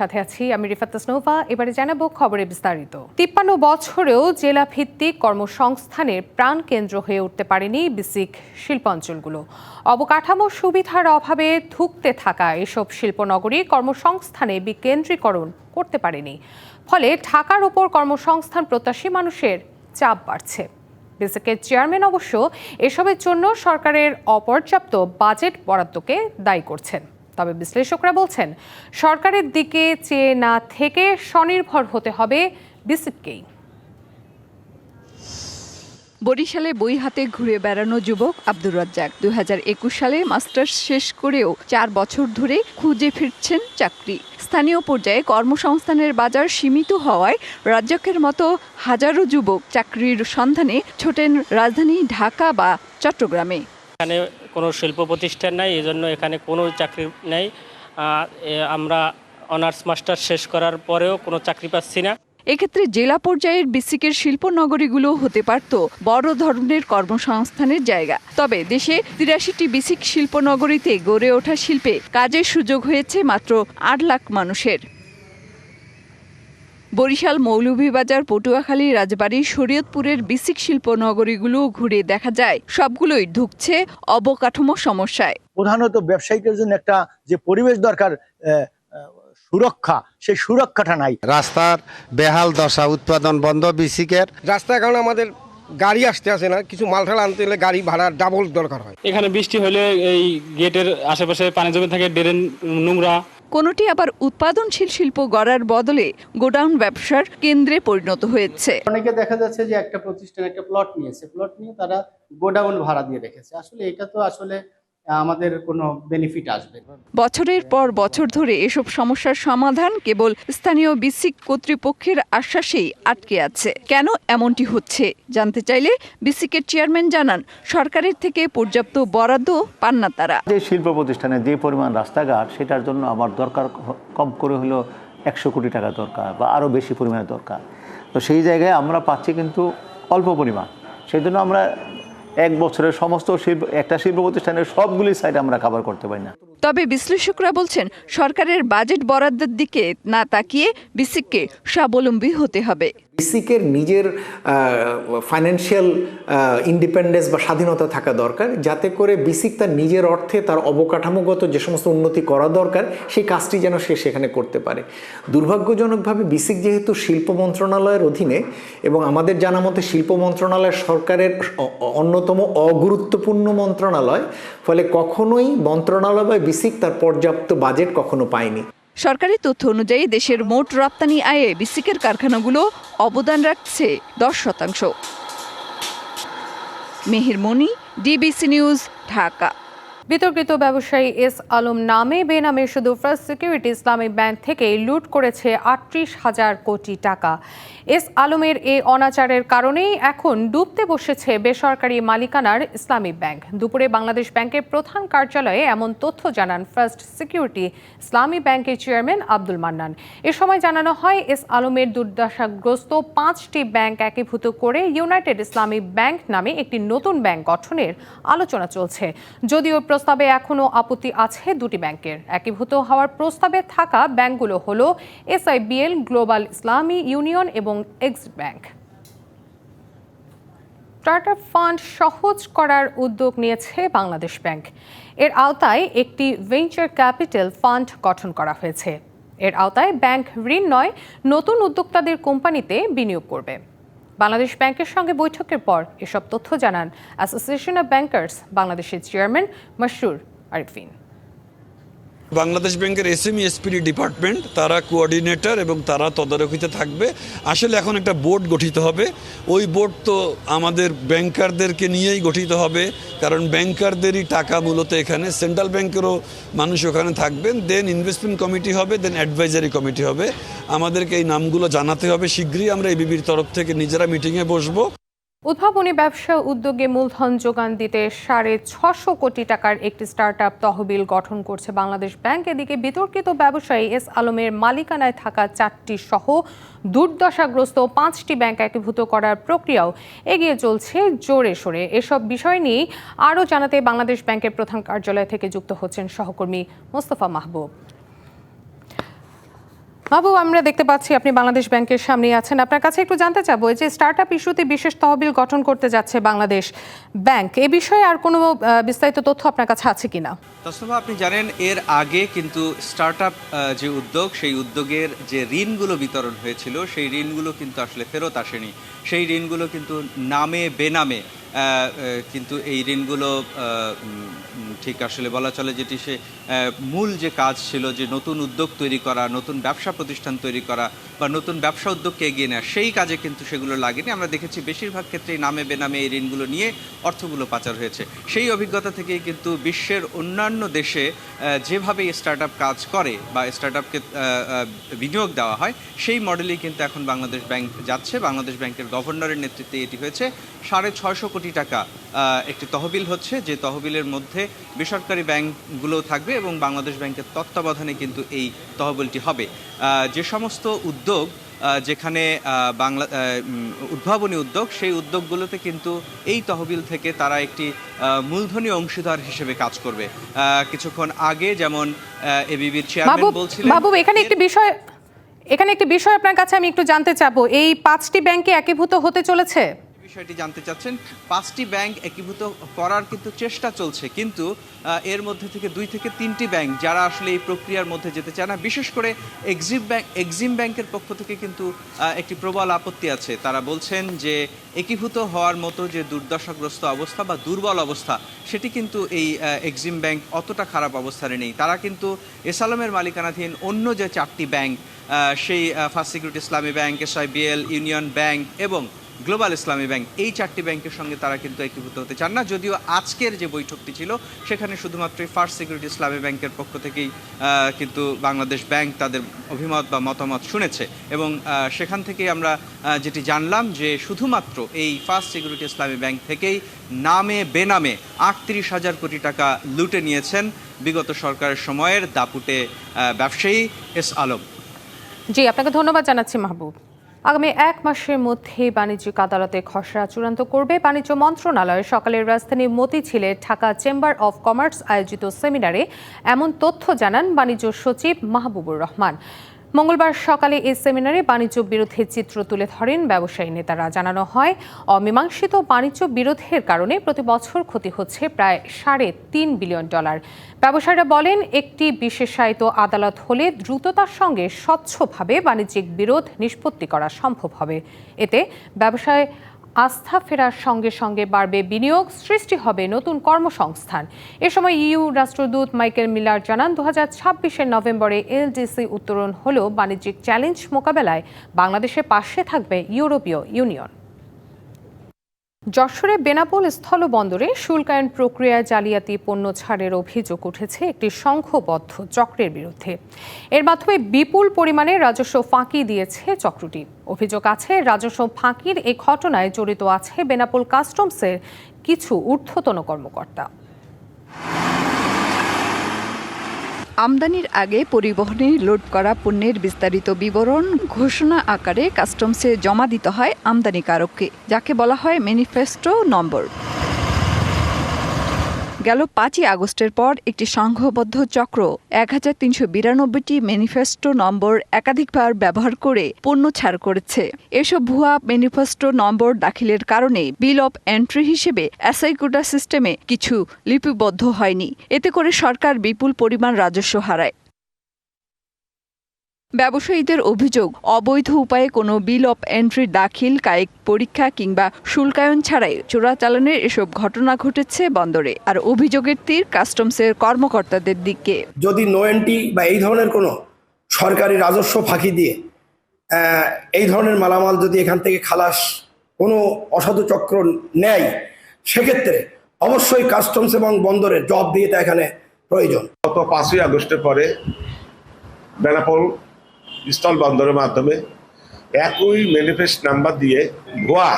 সাথে আছি আমি রিফাত তাসনোভা। এবারে জানাব খবরে বিস্তারিত। তিপ্পান্ন বছরেও জেলা ভিত্তিক কর্মসংস্থানের প্রাণ কেন্দ্র হয়ে উঠতে পারেনি বিসিক শিল্পাঞ্চলগুলো। অবকাঠামো সুবিধার অভাবে ধুঁকতে থাকা এসব শিল্পনগরী কর্মসংস্থানে বিকেন্দ্রীকরণ করতে পারেনি। ফলে ঢাকার ওপর কর্মসংস্থান প্রত্যাশী মানুষের চাপ বাড়ছে। বিসিকের চেয়ারম্যান অবশ্য এসবের জন্য সরকারের অপর্যাপ্ত বাজেট বরাদ্দকে দায়ী করছেন। তবে বিশ্লেষকরা বলছেন সরকারের দিকে চেয়ে না থেকে স্বনির্ভর হতে হবে বিসিককেই বরিশালে বই হাতে ঘুরে বেড়ানো যুবক আব্দুর রাজ্জাক দুই সালে মাস্টার্স শেষ করেও চার বছর ধরে খুঁজে ফিরছেন চাকরি। স্থানীয় পর্যায়ে কর্মসংস্থানের বাজার সীমিত হওয়ায় রাজ্জাকের মতো হাজারো যুবক চাকরির সন্ধানে ছোটেন রাজধানী ঢাকা বা চট্টগ্রামে। এখানে কোনো শিল্প প্রতিষ্ঠান নাই এই জন্য এখানে কোনো চাকরি নেই। আমরা অনার্স মাস্টার শেষ করার পরেও কোনো চাকরি পাচ্ছি না। এক্ষেত্রে জেলা পর্যায়ের বিসিকের শিল্প নগরীগুলো হতে পারত বড় ধরনের কর্মসংস্থানের জায়গা। তবে দেশে তিরাশিটি বিসিক শিল্প নগরীতে গড়ে ওঠা শিল্পে কাজের সুযোগ হয়েছে মাত্র আট লাখ মানুষের। বরিশাল মৌলভীবাজার পটুয়াখালী রাজবাড়ী শরীয়তপুরের বিসিক শিল্প নগরীগুলো ঘুরে দেখা যায়। সবগুলোই ঢুকছে অবকাঠামো সমস্যায়। প্রধানত ব্যবসায়িকের জন্য একটা যে পরিবেশ দরকার সুরক্ষা সেই সুরক্ষাটা নাই। রাস্তার বেহাল দশা উৎপাদন বন্ধ বিসিকের। রাস্তায় কারণে আমাদের গাড়ি আসতে আসে না কিছু মালঠাল আনতে হলে গাড়ি ভাড়া ডাবল দরকার হয়। এখানে বৃষ্টি হলে এই গেটের আশেপাশে পানি জমে থাকে ড্রেন নোংরা। কোনোটি আবার উৎপাদনশীল শিল্প গড়ার বদলে গোডাউন ব্যবসার কেন্দ্রে পরিণত হয়েছে। অনেকে দেখা যাচ্ছে যে একটা প্রতিষ্ঠান, একটা প্লট নিয়েছে। প্লট নিয়ে তারা গোডাউন ভাড়া দিয়ে রেখেছে। আসলে এটা তো আসলে আমাদের কোনো বেনিফিট আসবে বছরের পর বছর ধরে এসব সমস্যার সমাধান কেবল স্থানীয় বিসিক কর্তৃপক্ষের আশ্বাসেই আটকে আছে। কেন এমনটি হচ্ছে? জানতে চাইলে বিসিকের চেয়ারম্যান জানান সরকারের থেকে পর্যাপ্ত বরাদ্দ পান না তারা। যে শিল্প প্রতিষ্ঠানে যে পরিমাণ রাস্তাঘাট সেটার জন্য আমার দরকার কম করে হলো একশো কোটি টাকা দরকার বা আরও বেশি পরিমাণে দরকার। তো সেই জায়গায় আমরা পাচ্ছি কিন্তু অল্প পরিমাণ। সেই জন্য আমরা এক বছরের সমস্ত শিল্প, একটা শিল্প প্রতিষ্ঠানের সবগুলি সাইট আমরা কাভার করতে পারি না। তবে বিশ্লেষকরা বলছেন, সরকারের বাজেট বরাদ্দের দিকে না তাকিয়ে বিসিককে স্বাবলম্বী হতে হবে। বিসিকের নিজের ফাইন্যান্সিয়াল ইন্ডিপেন্ডেন্স বা স্বাধীনতা থাকা দরকার, যাতে করে বেসিক তার নিজের অর্থে তার অবকাঠামোগত যে সমস্ত উন্নতি করা দরকার, সেই কাজটি যেন সে সেখানে করতে পারে। দুর্ভাগ্যজনকভাবে বিসিক যেহেতু শিল্প মন্ত্রণালয়ের অধীনে এবং আমাদের জানা মতে শিল্প মন্ত্রণালয় সরকারের অন্যতম অগুরুত্বপূর্ণ মন্ত্রণালয়, ফলে কখনোই মন্ত্রণালয় বা বিসিক তার পর্যাপ্ত বাজেট কখনো পায়নি। সরকারি তথ্য অনুযায়ী দেশের মোট রপ্তানি আয়ে বিসিকের কারখানাগুলো অবদান রাখছে দশ শতাংশ। Meher Moni, DBC news, Dhaka. বিতর্কিত ব্যবসায়ী এস আলম নামে বেনামে শুধু ফার্স্ট সিকিউরিটি ইসলামিক ব্যাংক থেকে লুট করেছে আটত্রিশ হাজার কোটি টাকা। এস আলমের এই অনাচারের কারণেই এখন ডুবতে বসেছে বেসরকারি মালিকানার ইসলামী ব্যাংক দুপুরে বাংলাদেশ ব্যাংকের প্রধান কার্যালয়ে এমন তথ্য জানান ফার্স্ট সিকিউরিটি ইসলামী ব্যাংকের চেয়ারম্যান আব্দুল মান্নান। এ সময় জানানো হয়, এস আলমের দুর্দশাগ্রস্ত পাঁচটি ব্যাংক একীভূত করে ইউনাইটেড ইসলামী ব্যাংক নামে একটি নতুন ব্যাংক গঠনের আলোচনা চলছে। যদিও প্রস্তাবে এখনও আপত্তি আছে দুটি ব্যাংকের। একীভূত হওয়ার প্রস্তাবে থাকা ব্যাংকগুলো হলো এসআইবিএল, গ্লোবাল ইসলামী ইউনিয়ন এবং এক্সিট ব্যাংক। স্টার্টআপ ফান্ড সহজ করার উদ্যোগ নিয়েছে বাংলাদেশ ব্যাংক। এর আওতায় একটি ভেঞ্চার ক্যাপিটাল ফান্ড গঠন করা হয়েছে। এর আওতায় ব্যাংক ঋণ নয়, নতুন উদ্যোক্তাদের কোম্পানিতে বিনিয়োগ করবে। বাংলাদেশ ব্যাংকের সঙ্গে বৈঠকের পর এসব তথ্য জানান অ্যাসোসিয়েশন অব ব্যাংকার্স বাংলাদেশের চেয়ারম্যান মশুর আরিফিন। বাংলাদেশ ব্যাংকের এসএমই এসপিডি ডিপার্টমেন্ট তারা কোঅর্ডিনেটর এবং তারা তদারকিতে থাকবে। আসলে এখন একটা বোর্ড গঠিত হবে। ওই বোর্ড তো আমাদের ব্যাংকারদেরকে নিয়েই গঠিত হবে, কারণ ব্যাংকারদেরই টাকা মূলত এখানে। সেন্ট্রাল ব্যাংকেরও মানুষ ওখানে থাকবেন দেন ইনভেস্টমেন্ট কমিটি হবে দেন অ্যাডভাইজারি কমিটি হবে। আমাদেরকে এই নামগুলো জানাতে হবে। শীঘ্রই আমরা এবিবির তরফ থেকে নিজেরা মিটিংয়ে বসবো। উদ্ভাবনী ব্যবসা উদ্যোগে মূলধন যোগান দিতে সাড়ে ছশো কোটি টাকার একটি স্টার্টআপ তহবিল গঠন করছে বাংলাদেশ ব্যাংক। এদিকে বিতর্কিত ব্যবসায়ী এস আলমের মালিকানায় থাকা চারটি সহ দুর্দশাগ্রস্ত পাঁচটি ব্যাংক একীভূত করার প্রক্রিয়াও এগিয়ে চলছে জোরে সোরে। এসব বিষয় নিয়ে আরও জানাতে বাংলাদেশ ব্যাংকের প্রধান কার্যালয় থেকে যুক্ত হচ্ছেন সহকর্মী মোস্তফা মাহবুব। বাবু, আমরা দেখতে পাচ্ছি আপনি বাংলাদেশ ব্যাংকের সামনে আছেন। আপনার কাছে একটু জানতে চাবো যে স্টার্ট আপ ইস্যুতে বিশেষ তহবিল গঠন করতে যাচ্ছে বাংলাদেশ ব্যাংক, এ বিষয়ে আর কোনো বিস্তারিত তথ্য আপনার কাছে আছে কিনা? তাসনুভা আপনি জানেন এর আগে কিন্তু স্টার্ট আপ যে উদ্যোগ, সেই উদ্যোগের যে ঋণগুলো বিতরণ হয়েছিল, সেই ঋণগুলো কিন্তু আসলে ফেরত আসেনি। সেই ঋণগুলো কিন্তু নামে বেনামে কিন্তু এই ঋণগুলো ঠিক আসলে বলা চলে যেটি সে মূল যে কাজ ছিল যে নতুন উদ্যোগ তৈরি করা, নতুন ব্যবসা প্রতিষ্ঠান তৈরি করা বা নতুন ব্যবসা উদ্যোগকে এগিয়ে নেওয়া, সেই কাজে কিন্তু সেগুলো লাগেনি। আমরা দেখেছি বেশিরভাগ ক্ষেত্রেই নামে বেনামে এই ঋণগুলো নিয়ে অর্থগুলো পাচার হয়েছে। সেই অভিজ্ঞতা থেকেই কিন্তু বিশ্বের অন্যান্য দেশে যেভাবে স্টার্ট কাজ করে বা স্টার্ট আপকে বিনিয়োগ দেওয়া হয়, সেই মডেলেই কিন্তু এখন বাংলাদেশ ব্যাংক যাচ্ছে। বাংলাদেশ ব্যাংকের গভর্নরের নেতৃত্বে এটি হয়েছে। সাড়ে ছয়শো কোটি টাকা একটি তহবিল হচ্ছে যে তহবিলের মধ্যে বেসরকারি ব্যাংকগুলো থাকবে এবং বাংলাদেশ ব্যাংকের তত্ত্বাবধানে কিন্তু এই তহবিলটি হবে। যে সমস্ত উদ্যোগ যেখানে বাংলা উদ্ভাবনী উদ্যোগ সেই উদ্যোগগুলোতে কিন্তু এই তহবিল থেকে তারা একটি মূলধনী অংশীদার হিসেবে কাজ করবে। আহ, কিছুক্ষণ আগে যেমন এবিবির বাবু চেয়ারম্যান বলছিলেন বাবু এখানে একটি বিষয় এখানে একটি বিষয় আপনার কাছে আমি একটু জানতে চাবো। এই পাঁচটি ব্যাংকে একীভূত হতে চলেছে? বিষয়টি জানতে চাচ্ছেন, পাঁচটি ব্যাংক একীভূত করার কিন্তু চেষ্টা চলছে, কিন্তু এর মধ্যে থেকে দুই থেকে তিনটি ব্যাংক যারা আসলে এই প্রক্রিয়ার মধ্যে যেতে চায় না, বিশেষ করে এক্সিম ব্যাংক, এক্সিম ব্যাংকের পক্ষ থেকে কিন্তু একটি প্রবল আপত্তি আছে। তারা বলছেন যে, একীভূত হওয়ার মতো যে দুর্দশাগ্রস্ত অবস্থা বা দুর্বল অবস্থা, সেটি কিন্তু এই এক্সিম ব্যাংক অতটা খারাপ অবস্থানে নেই। তারা কিন্তু এসালামের মালিকানাধীন অন্য যে চারটি ব্যাংক সেই first security Islami bank, SIBL, union bank এবং গ্লোবাল ইসলামী ব্যাংক, এই চারটি ব্যাংকের সঙ্গে তারা কিন্তু একীভূত হতে চান না। যদিও আজকের যে বৈঠকটি ছিল, সেখানে শুধুমাত্র ফার্স্ট সিকিউরিটি ইসলামী ব্যাংকের পক্ষ থেকেই কিন্তু বাংলাদেশ ব্যাংক তাদের অভিমত বা মতামত শুনেছে। এবং সেখান থেকেই আমরা যেটি জানলাম যে শুধুমাত্র এই ফার্স্ট সিকিউরিটি ইসলামী ব্যাংক থেকেই নামে বেনামে আটত্রিশ হাজার কোটি টাকা লুটে নিয়েছেন বিগত সরকারের সময়ের দাপুটে ব্যবসায়ী এস আলম। জি, আপনাকে ধন্যবাদ জানাচ্ছি মাহবুব। আগামী এক মাসের মধ্যে বাণিজ্যিক আদালতে খসড়া চূড়ান্ত করবে বাণিজ্য মন্ত্রণালয়। সকালের রাজধানী মতিঝিলে ঢাকা চেম্বার অব কমার্স আয়োজিত সেমিনারে এমন তথ্য জানান বাণিজ্য সচিব মাহবুবুর রহমান। মঙ্গলবার সকালে এই সেমিনারে বাণিজ্য বিরোধের চিত্র তুলে ধরেন ব্যবসায়ী নেতারা। জানানো হয়, অমীমাংসিত বাণিজ্য বিরোধের কারণে প্রতি বছর ক্ষতি হচ্ছে প্রায় সাড়ে তিন বিলিয়ন ডলার। ব্যবসায়ীরা বলেন, একটি বিশেষায়িত আদালত হলে দ্রুততার সঙ্গে স্বচ্ছভাবে বাণিজ্যিক বিরোধ নিষ্পত্তি করা সম্ভব হবে। এতে ব্যবসায় আস্থা ফেরার সঙ্গে সঙ্গে বাড়বে বিনিয়োগ, সৃষ্টি হবে নতুন কর্মসংস্থান। এ সময় ইউ রাষ্ট্রদূত মাইকেল মিলার জানান দু হাজার ছাব্বিশের নভেম্বরে এলডিসি উত্তরণ হলেও বাণিজ্যিক চ্যালেঞ্জ মোকাবেলায় বাংলাদেশের পাশে থাকবে ইউরোপীয় ইউনিয়ন। যশোরে বেনাপোল স্থলবন্দরে শুল্কায়ন প্রক্রিয়ায় জালিয়াতি পণ্য ছাড়ের অভিযোগ উঠেছে একটি সংঘবদ্ধ চক্রের বিরুদ্ধে। এর মাধ্যমে বিপুল পরিমাণে রাজস্ব ফাঁকি দিয়েছে চক্রটি। অভিযোগ আছে, রাজস্ব ফাঁকির এই ঘটনায় জড়িত আছে বেনাপোল কাস্টমসের কিছু ঊর্ধ্বতন কর্মকর্তা। আমদানির আগে পরিবহনে লোড করা পণ্যের বিস্তারিত বিবরণ ঘোষণা আকারে কাস্টমসে জমা দিতে হয় আমদানিকারককে, যাকে বলা হয় ম্যানিফেস্টো নম্বর। গেল পাঁচই আগস্টের পর একটি সংঘবদ্ধ চক্র। এক হাজার তিনশো বিরানব্বইটি ম্যানিফেস্টো নম্বর একাধিকবার ব্যবহার করে পণ্য ছাড় করেছে। এসব ভুয়া ম্যানিফেস্টো নম্বর দাখিলের কারণে বিল অফ এন্ট্রি হিসেবে এসআই সিস্টেমে কিছু লিপিবদ্ধ হয়নি। এতে করে সরকার বিপুল পরিমাণ রাজস্ব হারায়। ব্যবসায়ীদের অভিযোগ অবৈধ উপায়ে কোনো বিল অফ এন্ট্রি দাখিল কায়িক পরীক্ষা কিংবা শুল্কায়ন ছাড়াই চোরাচালানের এসব ঘটনা ঘটেছে বন্দরে। আর অভিযোগের তীর কাস্টমসের কর্মকর্তাদের দিকে। যদি নো এন্ট্রি বা এই ধরনের কোনো সরকারি রাজস্ব ফাঁকি দিয়ে এই ধরনের মালামাল যদি এখান থেকে খালাস কোনো অসাধু চক্র নেয় সেক্ষেত্রে অবশ্যই কাস্টমস এবং বন্দরের জব দিয়ে তা এখানে প্রয়োজন। গত পাঁচই আগস্টের পরে বেনাপোল স্থল বন্দরের মাধ্যমে একই ম্যানিফেস্ট নাম্বার দিয়ে ভুয়া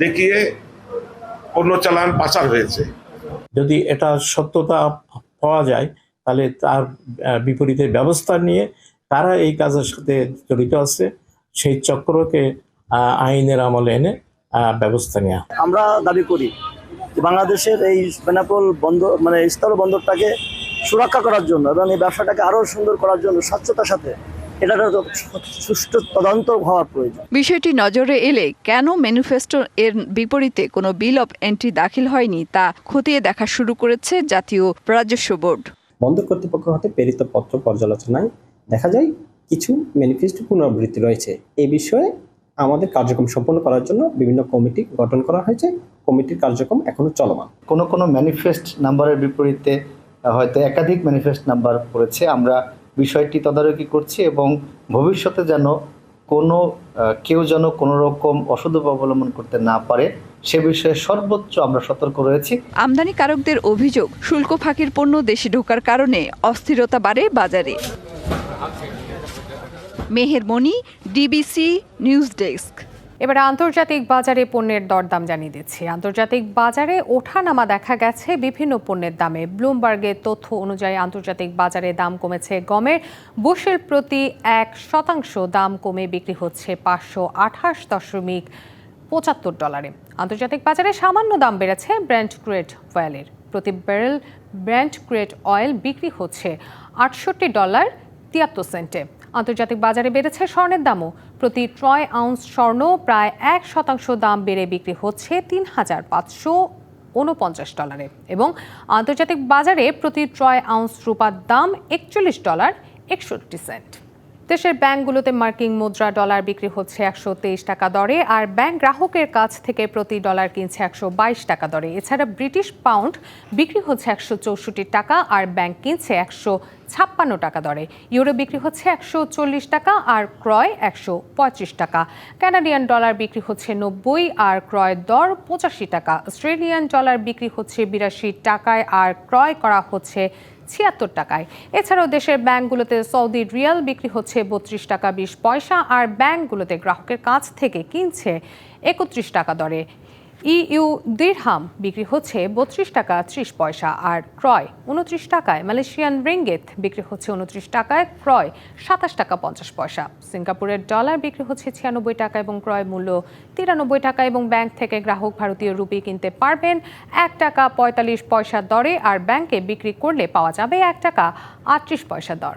দেখিয়ে পণ্য চালান পাচার হয়েছে। যদি এটা সত্যতা পাওয়া যায় তাহলে তার বিপরীতে ব্যবস্থা নিয়ে তারা এই কাজের সাথে জড়িত আছে সেই চক্রকে আইনের আমলে এনে ব্যবস্থা নেওয়া আমরা দাবি করি বাংলাদেশের এই বেনাপোল বন্দর মানে স্থল বন্দরটাকে সুরক্ষা করার জন্য এবং এই ব্যবসাটাকে আরও সুন্দর করার জন্য স্বচ্ছতার সাথে এটা সুষ্ঠু তদন্ত হওয়ার প্রয়োজন। বিষয়টি নজরে এলে কেন ম্যানিফেস্টো এর বিপরীতে কোনো বিল অফ এন্ট্রি দাখিল হয়নি তা খতিয়ে দেখা শুরু করেছে জাতীয় রাজস্ব বোর্ড। বন্দর কর্তৃপক্ষ হতে প্রেরিত পত্র পর্যালোচনায় দেখা যায় কিছু ম্যানিফেস্টো পুনরাবৃত্তি রয়েছে। এ বিষয়ে আমাদের কার্যক্রম সম্পন্ন করার জন্য বিভিন্ন কমিটি গঠন করা হয়েছে। কমিটির কার্যক্রম এখনও চলমান। কোনো কোনো ম্যানিফেস্ট নাম্বারের বিপরীতে হয়তো একাধিক ম্যানিফেস্ট নাম্বার পড়েছে। আমরা বিষয়টি তদারকি করছি এবং ভবিষ্যতে যেন কোনো কেউ যেন কোনো রকম অসুধ অবলম্বন করতে না পারে, সে বিষয়ে সর্বোচ্চ আমরা সতর্ক রয়েছি। আমদানিকারকদের অভিযোগ, শুল্ক ফাঁকির পণ্য দেশে ঢোকার কারণে অস্থিরতা বাড়ে বাজারে। Meher Moni DBC news desk. এবারে আন্তর্জাতিক বাজারে পণ্যের দরদাম জানিয়ে দিচ্ছি। আন্তর্জাতিক বাজারে ওঠানামা দেখা গেছে বিভিন্ন পণ্যের দামে। ব্লুমবার্গের তথ্য অনুযায়ী আন্তর্জাতিক বাজারে দাম কমেছে গমের বুশের প্রতি এক শতাংশ, দাম কমে বিক্রি হচ্ছে পাঁচশো আঠাশ দশমিক পঁচাত্তর ডলারে। আন্তর্জাতিক বাজারে সামান্য দাম বেড়েছে ব্র্যান্ড ক্রুয়েট অয়েলের প্রতি ব্যারেল ব্র্যান্ড ক্রুয়েট অয়েল বিক্রি হচ্ছে আটষট্টি ডলার তিয়াত্তর সেন্টে। আন্তর্জাতিক বাজারে বেড়েছে স্বর্ণের দামও প্রতি ট্রয় আউন্স স্বর্ণ প্রায় এক শতাংশ দাম বেড়ে বিক্রি হচ্ছে তিন হাজার পাঁচশো উনপঞ্চাশ ডলারে। এবং আন্তর্জাতিক বাজারে প্রতি ট্রয় আউন্স রূপার দাম একচল্লিশ ডলার একষট্টি সেন্ট। দেশের ব্যাংকগুলোতে মার্কিন মুদ্রা ডলার বিক্রি হচ্ছে একশো তেইশ টাকা দরে, আর ব্যাংক গ্রাহকের কাছ থেকে প্রতি ডলার কিনছে একশো বাইশ টাকা দরে। এছাড়া ব্রিটিশ পাউন্ড বিক্রি হচ্ছে একশো চৌষট্টি টাকা, আর ব্যাংক কিনছে একশো ছাপ্পান্ন টাকা দরে। ইউরো বিক্রি হচ্ছে একশো চল্লিশ টাকা আর ক্রয় একশো পঁয়ত্রিশ টাকা। ক্যানাডিয়ান ডলার বিক্রি হচ্ছে নব্বই আর ক্রয় দর পঁচাশি টাকা। অস্ট্রেলিয়ান ডলার বিক্রি হচ্ছে বিরাশি টাকায় আর ক্রয় করা হচ্ছে ছিয়াত্তর টাকায়। এছাড়াও দেশের ব্যাংকগুলোতে সৌদি রিয়াল বিক্রি হচ্ছে বত্রিশ টাকা বিশ পয়সা আর ব্যাংকগুলোতে গ্রাহকের কাছ থেকে কিনছে একত্রিশ টাকা দরে। ইইউ দিরহাম বিক্রি হচ্ছে বত্রিশ টাকা ত্রিশ পয়সা আর ক্রয় উনত্রিশ টাকায় মালয়েশিয়ান রিঙ্গেত বিক্রি হচ্ছে উনত্রিশ টাকায় ক্রয় সাতাশ টাকা পঞ্চাশ পয়সা। সিঙ্গাপুরের ডলার বিক্রি হচ্ছে ছিয়ানব্বই টাকা এবং ক্রয় মূল্য তিরানব্বই টাকা এবং ব্যাংক থেকে গ্রাহক ভারতীয় রুপি কিনতে পারবেন এক টাকা পঁয়তাল্লিশ পয়সা দরে আর ব্যাংকে বিক্রি করলে পাওয়া যাবে এক টাকা আটত্রিশ পয়সা দর।